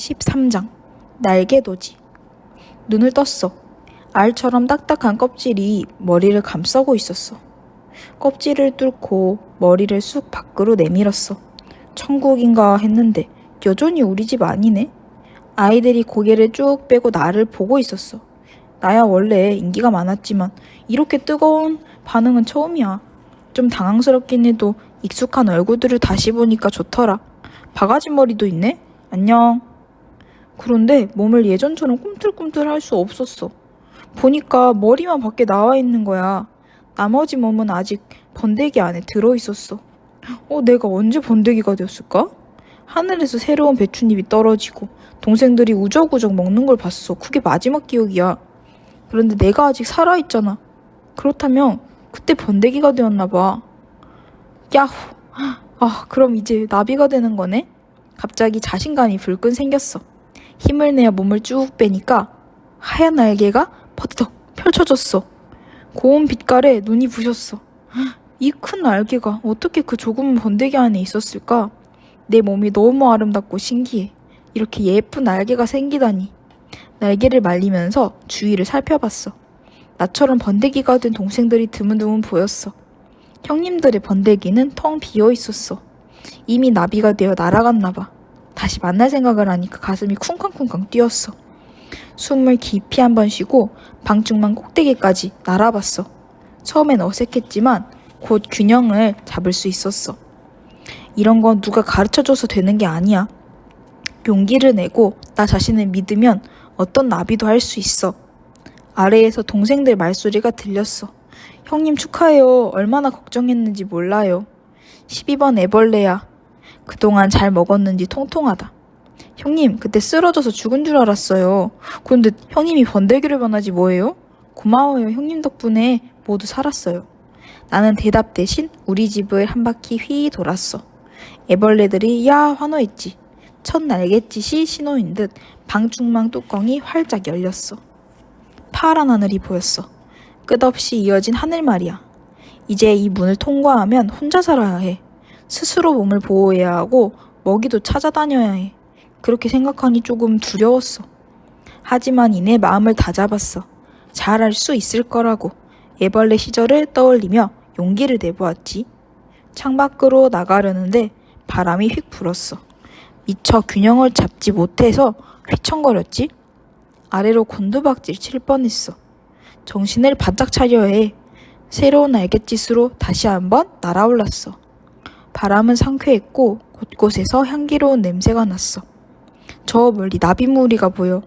13장 날개도지 눈을 떴어. 알처럼 딱딱한 껍질이 머리를 감싸고 있었어. 껍질을 뚫고 머리를 쑥 밖으로 내밀었어. 천국인가 했는데 여전히 우리 집 아니네. 아이들이 고개를 쭉 빼고 나를 보고 있었어. 나야 원래 인기가 많았지만 이렇게 뜨거운 반응은 처음이야. 좀 당황스럽긴 해도 익숙한 얼굴들을 다시 보니까 좋더라. 바가지 머리도 있네? 안녕. 그런데 몸을 예전처럼 꿈틀꿈틀 할 수 없었어. 보니까 머리만 밖에 나와 있는 거야. 나머지 몸은 아직 번데기 안에 들어 있었어. 어, 내가 언제 번데기가 되었을까? 하늘에서 새로운 배춧잎이 떨어지고 동생들이 우적우적 먹는 걸 봤어. 그게 마지막 기억이야. 그런데 내가 아직 살아있잖아. 그렇다면 그때 번데기가 되었나 봐. 야호. 아, 그럼 이제 나비가 되는 거네? 갑자기 자신감이 불끈 생겼어. 힘을 내어 몸을 쭉 빼니까 하얀 날개가 버드덕 펼쳐졌어. 고운 빛깔에 눈이 부셨어. 이 큰 날개가 어떻게 그 조그만 번데기 안에 있었을까? 내 몸이 너무 아름답고 신기해. 이렇게 예쁜 날개가 생기다니. 날개를 말리면서 주위를 살펴봤어. 나처럼 번데기가 된 동생들이 드문드문 보였어. 형님들의 번데기는 텅 비어 있었어. 이미 나비가 되어 날아갔나 봐. 다시 만날 생각을 하니까 가슴이 쿵쾅쿵쾅 뛰었어. 숨을 깊이 한 번 쉬고 방충망 꼭대기까지 날아봤어. 처음엔 어색했지만 곧 균형을 잡을 수 있었어. 이런 건 누가 가르쳐줘서 되는 게 아니야. 용기를 내고 나 자신을 믿으면 어떤 나비도 할 수 있어. 아래에서 동생들 말소리가 들렸어. 형님 축하해요. 얼마나 걱정했는지 몰라요. 12번 애벌레야. 그동안 잘 먹었는지 통통하다. 형님, 그때 쓰러져서 죽은 줄 알았어요. 그런데 형님이 번데기를 변하지 뭐예요? 고마워요. 형님 덕분에 모두 살았어요. 나는 대답 대신 우리 집을 한 바퀴 휘 돌았어. 애벌레들이 야 환호했지. 첫 날갯짓이 신호인 듯 방충망 뚜껑이 활짝 열렸어. 파란 하늘이 보였어. 끝없이 이어진 하늘 말이야. 이제 이 문을 통과하면 혼자 살아야 해. 스스로 몸을 보호해야 하고 먹이도 찾아다녀야 해. 그렇게 생각하니 조금 두려웠어. 하지만 이내 마음을 다잡았어. 잘할 수 있을 거라고. 애벌레 시절을 떠올리며 용기를 내보았지. 창밖으로 나가려는데 바람이 휙 불었어. 미처 균형을 잡지 못해서 휘청거렸지. 아래로 곤두박질 칠 뻔했어. 정신을 바짝 차려야 해. 새로운 날갯짓으로 다시 한번 날아올랐어. 바람은 상쾌했고 곳곳에서 향기로운 냄새가 났어. 저 멀리 나비무리가 보여.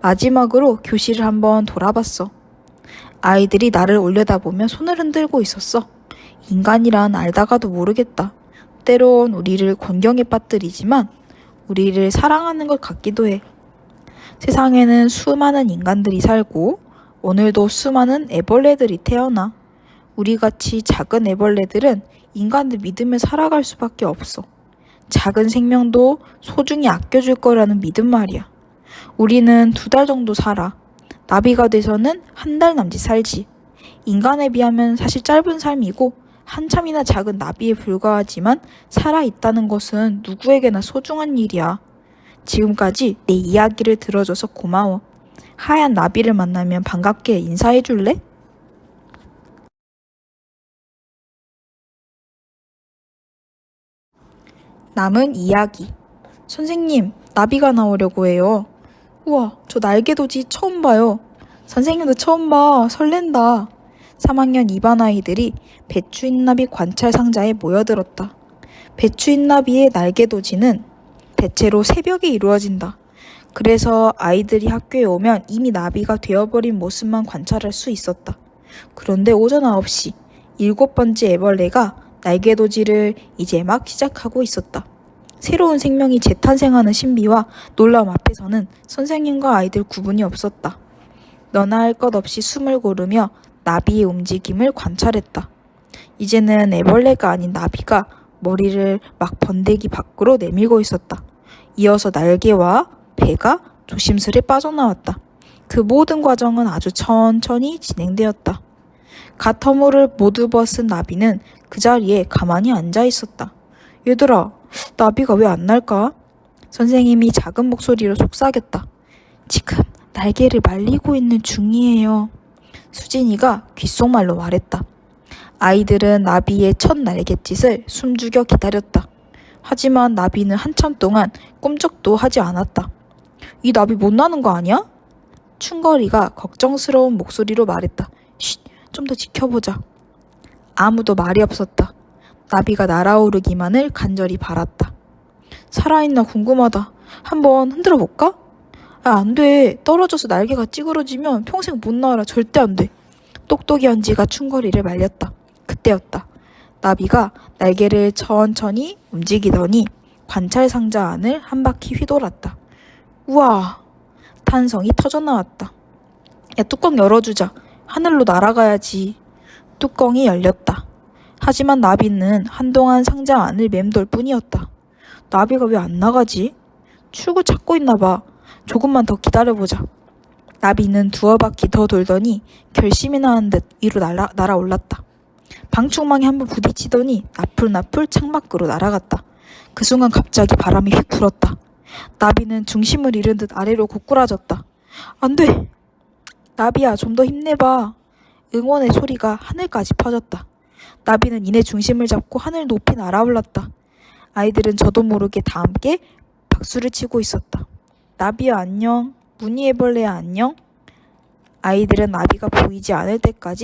마지막으로 교실을 한번 돌아봤어. 아이들이 나를 올려다보며 손을 흔들고 있었어. 인간이란 알다가도 모르겠다. 때론 우리를 곤경에 빠뜨리지만 우리를 사랑하는 것 같기도 해. 세상에는 수많은 인간들이 살고 오늘도 수많은 애벌레들이 태어나. 우리같이 작은 애벌레들은 인간들 믿으며 살아갈 수밖에 없어. 작은 생명도 소중히 아껴줄 거라는 믿음 말이야. 우리는 두 달 정도 살아. 나비가 돼서는 한 달 남짓 살지. 인간에 비하면 사실 짧은 삶이고 한참이나 작은 나비에 불과하지만 살아있다는 것은 누구에게나 소중한 일이야. 지금까지 내 이야기를 들어줘서 고마워. 하얀 나비를 만나면 반갑게 인사해 줄래? 남은 이야기. 선생님, 나비가 나오려고 해요. 우와, 저 날개도지 처음 봐요. 선생님도 처음 봐. 설렌다. 3학년 2반 아이들이 배추인나비 관찰 상자에 모여들었다. 배추인나비의 날개도지는 대체로 새벽에 이루어진다. 그래서 아이들이 학교에 오면 이미 나비가 되어버린 모습만 관찰할 수 있었다. 그런데 오전 9시, 일곱 번째 애벌레가 날개도지를 이제 막 시작하고 있었다. 새로운 생명이 재탄생하는 신비와 놀라움 앞에서는 선생님과 아이들 구분이 없었다. 너나 할 것 없이 숨을 고르며 나비의 움직임을 관찰했다. 이제는 애벌레가 아닌 나비가 머리를 막 번데기 밖으로 내밀고 있었다. 이어서 날개와 배가 조심스레 빠져나왔다. 그 모든 과정은 아주 천천히 진행되었다. 가터물을 모두 벗은 나비는 그 자리에 가만히 앉아 있었다. 얘들아, 나비가 왜 안 날까? 선생님이 작은 목소리로 속삭였다. 지금 날개를 말리고 있는 중이에요. 수진이가 귓속말로 말했다. 아이들은 나비의 첫 날갯짓을 숨죽여 기다렸다. 하지만 나비는 한참 동안 꼼짝도 하지 않았다. 이 나비 못 나는 거 아니야? 충거리가 걱정스러운 목소리로 말했다. 쉿, 좀 더 지켜보자. 아무도 말이 없었다. 나비가 날아오르기만을 간절히 바랐다. 살아있나 궁금하다. 한번 흔들어 볼까? 아, 안 돼. 떨어져서 날개가 찌그러지면 평생 못 날아. 절대 안 돼. 똑똑이 언지가 충거리를 말렸다. 그때였다. 나비가 날개를 천천히 움직이더니 관찰 상자 안을 한 바퀴 휘돌았다. 우와! 탄성이 터져 나왔다. 야, 뚜껑 열어주자. 하늘로 날아가야지. 뚜껑이 열렸다. 하지만 나비는 한동안 상자 안을 맴돌 뿐이었다. 나비가 왜 안 나가지? 출구 찾고 있나 봐. 조금만 더 기다려보자. 나비는 두어 바퀴 더 돌더니 결심이 나는 듯 위로 날아, 날아올랐다. 방충망에 한번 부딪히더니 나풀나풀 창밖으로 날아갔다. 그 순간 갑자기 바람이 휙 불었다. 나비는 중심을 잃은 듯 아래로 고꾸라졌다. 안 돼! 나비야, 좀 더 힘내봐. 응원의 소리가 하늘까지 퍼졌다. 나비는 이내 중심을 잡고 하늘 높이 날아올랐다. 아이들은 저도 모르게 다 함께 박수를 치고 있었다. 나비야 안녕. 무늬애벌레야 안녕. 아이들은 나비가 보이지 않을 때까지